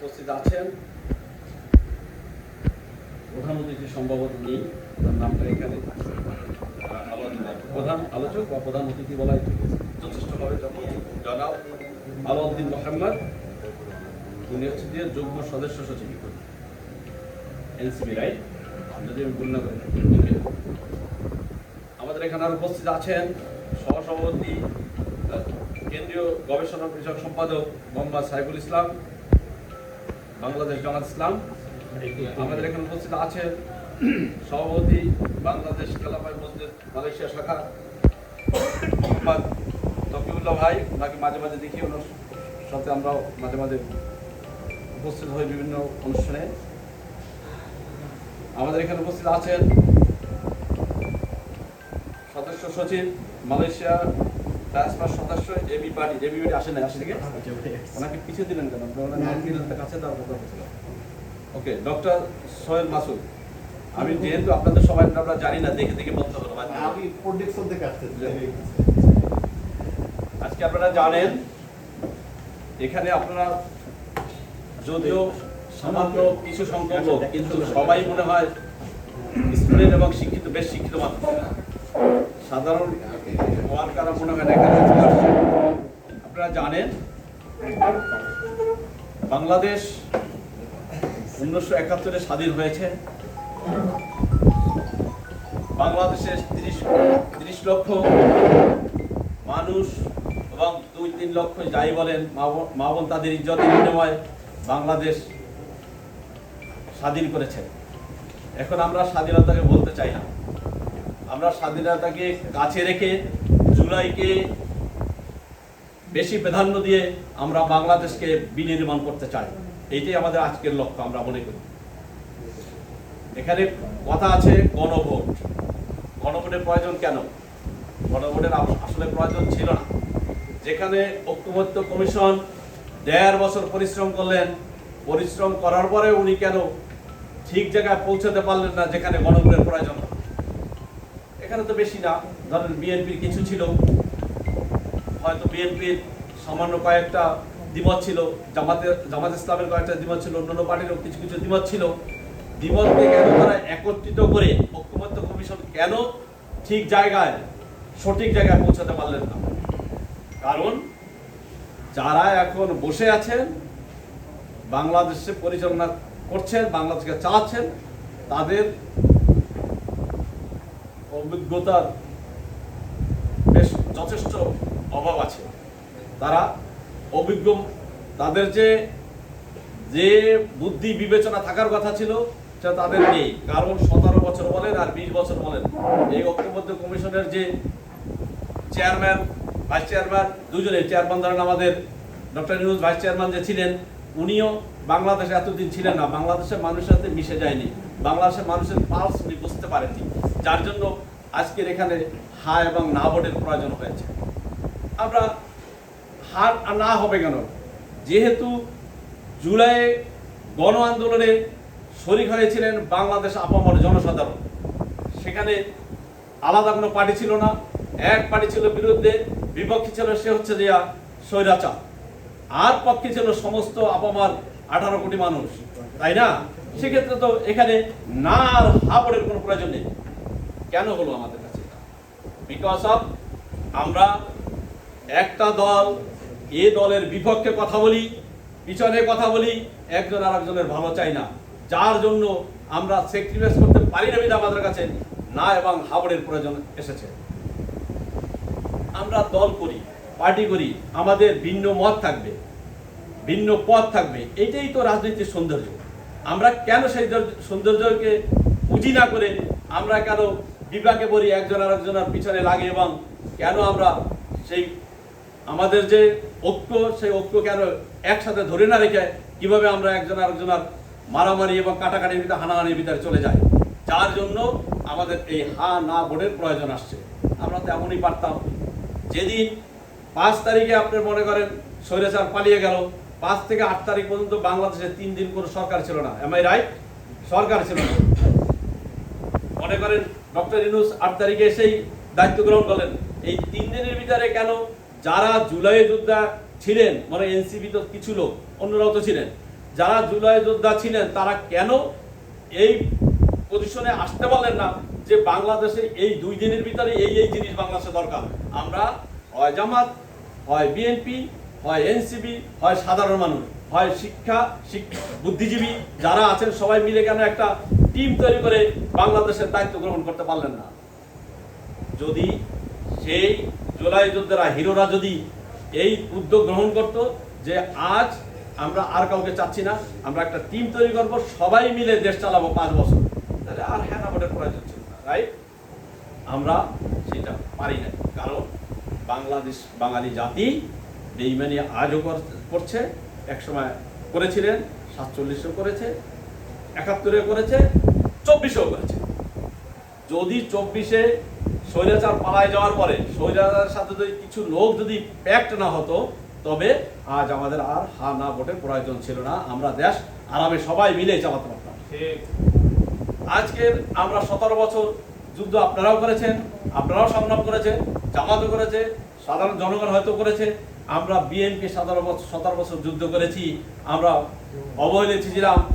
উপস্থিত আছেন। প্রধান অতিথি সম্ভবত নেই, তার নামটা এখানে প্রধান আলোচক বা প্রধান অতিথি আলাউদ্দিন মোহাম্মদ, উনি হচ্ছে যে সদস্য সচিব। NCB right? যদি আমি ভুল না আমাদের এখানে আর উপস্থিত আছেন সহসভাপতি কেন্দ্রীয় গবেষণা পরিষদ সম্পাদক মোহাম্মদ সাইফুল ইসলাম বাংলাদেশ জামাত ইসলাম। আমাদের এখানে উপস্থিত আছেন সভাপতি বাংলাদেশ খেলাফাই মসজিদ মালয়েশিয়া শাখা মোহাম্মদ তকিউল্লাহ ভাই। ওনাকে মাঝে মাঝে দেখি, ওনার সাথে আমরাও মাঝে মাঝে উপস্থিত হই বিভিন্ন অনুষ্ঠানে। আমাদের এখানে উপস্থিত আছেন সদস্য সচিব মালয়েশিয়া ট্রান্সফার সদস্য এবি পার্টি এবি পার্টি আসেন না আসে থেকে ওনাকে পিছিয়ে দিলেন কেন? আপনার কাছে দেওয়ার কথা ওকে ডক্টর সোহেল মাসুদ আমি যেহেতু আপনাদের সবাই আমরা জানি না দেখে দেখে বলতে। আমি প্রোডাকশন থেকে আসতে আজকে আপনারা জানেন এখানে আপনারা যদিও সামান্য কিছু সংখ্যক লোক কিন্তু সবাই মনে হয় স্টুডেন্ট এবং শিক্ষিত বেশ শিক্ষিত মানুষ। সাধারণ ওয়ার্কাররা মনে হয় আপনারা জানেন, বাংলাদেশ উনিশশো একাত্তরে স্বাধীন হয়েছে। বাংলাদেশের তিরিশ তিরিশ লক্ষ মানুষ এবং দুই, তিন লক্ষ যাই বলেন মা বোন তাদের ইজ্জতের বিনিময়ে বাংলাদেশ স্বাধীন করেছে। এখন আমরা স্বাধীনতাকে বলতে চাই না। আমরা স্বাধীনতাকে কাছে রেখে জুলাইকে বেশি প্রাধান্য দিয়ে আমরা বাংলাদেশকে বিনির্মাণ করতে চাই। এইটাই আমাদের আজকের লক্ষ্য, আমরা মনে করি। এখানে কথা আছে গণভোট। গণভোটের প্রয়োজন কেন? গণভোটের আসলে প্রয়োজন ছিল না। যেখানে ঐক্যমত্য কমিশন দেড় বছর পরিশ্রম করলেন, পরিশ্রম করার পরে উনি কেন ঠিক জায়গায় পৌঁছাতে পারলেন না যেখানে গণভোটের প্রয়োজন এখানে তো বেশি না। ধরেন বিএনপির কিছু ছিল। হয়তো বিএনপির সামান্য কয়েকটা দ্বিমত ছিল। জামাতের জামাত ইসলামের কয়েকটা দ্বিমত ছিল। অন্যান্য পার্টিরও কিছু কিছু দ্বিমত ছিল। দ্বিমতকে কেন তারা একত্রিত করে ঐক্যমত্য কমিশন কেন ঠিক জায়গায়, সঠিক জায়গায় পৌঁছাতে পারলেন না? কারণ যারা এখন বসে আছেন, বাংলাদেশে পরিচালনা করছেন, বাংলাদেশকে চালাচ্ছেন, তাদের অভিজ্ঞতার বেশ যথেষ্ট অভাব আছে। তারা অভিজ্ঞ, তাদের যে যে বুদ্ধি বিবেচনা থাকার কথা ছিল, সেটা তাদের নেই। কারণ সতেরো বছর বলেন আর বিশ বছর বলেন। এই ঐক্যবদ্ধ কমিশনের যে চেয়ারম্যান, ভাইস চেয়ারম্যান দুজনে চেয়ারম্যান ধরেন আমাদের ডক্টর নিউজ ভাইস চেয়ারম্যান যে ছিলেন, উনিও বাংলাদেশে এতদিন ছিলেন না। বাংলাদেশের মানুষের সাথে মিশে যায়নি। বাংলাদেশের মানুষের পালস উনি বুঝতে পারেননি। যার জন্য আজকের এখানে হা এবং না বোর্ডের প্রয়োজন হয়েছে। আমরা আর না হবে কেন? যেহেতু জুলাই গণ আন্দোলনে শরিক হয়েছিলেন বাংলাদেশ আপামর জনসাধারণ। সেখানে আলাদা কোনো পার্টি ছিল না। এক পার্টি ছিল বিরুদ্ধে, বিপক্ষে ছিল, সে হচ্ছে যে স্বৈরাচার। আর পক্ষে ছিল সমস্ত আপামার আঠারো কোটি মানুষ। তাই না? সেক্ষেত্রে তো এখানে না আর হাবড়ের কোনো প্রয়োজন নেই। কেন হলো আমাদের কাছে? বিকজ অফ আমরা একটা দল, এ দলের বিপক্ষে কথা বলি, পিছনে কথা বলি, একজন আর একজনের ভালো চাই না। যার জন্য আমরা স্যাক্রিফাইস করতে পারি না বিধা আমাদের কাছে, না এবং হাবড়ের প্রয়োজন এসেছে। আমরা দল করি, পার্টি করি, আমাদের ভিন্ন মত থাকবে, ভিন্ন পথ থাকবে, এটাই তো রাজনীতির সৌন্দর্য। আমরা কেন সেই সৌন্দর্যকে পুঁজি না করে আমরা কেন বিভাগে পড়ি একজন আর একজনের পিছনে লাগে এবং কেন আমরা সেই আমাদের যে ঐক্য, সেই ঐক্য কেন একসাথে ধরে না রেখে কীভাবে আমরা একজন আরেকজনের মারামারি এবং কাটাকাটির ভিতরে, হানাহানির ভিতরে চলে যাই? যার জন্য আমাদের এই হা না ভোটের প্রয়োজন আসছে। আমরা তো এমনই পারতাম। যেদিন পাঁচ তারিখে আপনি মনে করেন স্বৈরাচার পালিয়ে গেল, পাঁচ থেকে আট তারিখ পর্যন্ত বাংলাদেশে তিন দিন কোনো সরকার ছিল না। এম আই রাইট সরকার ছিল না। মনে করেন, ডক্টর ইনুস আট তারিখে এসেই দায়িত্ব গ্রহণ করলেন। এই তিন দিনের ভিতরে কেন যারা জুলাই যোদ্ধা ছিলেন মানে এনসিপি তো কিছু লোক, অন্যরাও তো ছিলেন, যারা জুলাই যোদ্ধা ছিলেন, তারা কেন এই পজিশনে আসতে পারলেন না যে বাংলাদেশে এই দুই দিনের ভিতরে এই এই জিনিস বাংলাদেশে দরকার? আমরা হয় জামাত, হয় বিএনপি, হয় এনসিবি হয় সাধারণ মানুষ, হয় শিক্ষা, শিক- বুদ্ধিজীবী যারা আছেন, সবাই মিলে কেন একটা টিম তৈরি করে বাংলাদেশের দায়িত্ব গ্রহণ করতে পারলেন না। যদি সেই জুলাই যোদ্ধারা হিরোরা যদি এই উদ্যোগ গ্রহণ করত যে আজ আমরা আর কাউকে চাচ্ছি না, আমরা একটা টিম তৈরি করব, সবাই মিলে দেশ চালাবো পাঁচ বছর, তাহলে আর হ্যাঁ ভোটের প্রয়োজন ছিল না রাইট আমরা সেটা পারি না কারণ বাংলাদেশ, বাঙালি জাতি বেইমানি আজও কর- করছে, একসময় করেছিলেন, সাতচল্লিশেও করেছে একাত্তরে করেছে চব্বিশেও করেছে যদি চব্বিশে স্বৈরাচার পালায় যাওয়ার পরে স্বৈরাচারের সাথে যদি কিছু লোক যদি প্যাক্ট না হতো তবে আজ আমাদের আর হা না ভোটের প্রয়োজন ছিল না। আমরা দেশ আরামে সবাই মিলে চালাতে পারতাম। আজকের আমরা সতেরো বছর যুদ্ধ আপনারাও করেছেন আপনারাও সংগ্রাম করেছেন জামাতও করেছে সাধারণ জনগণ হয়তো করেছে। আমরা বিএনপি সতেরো বছর সতেরো বছর যুদ্ধ করেছি আমরা অবহেলিত ছিলাম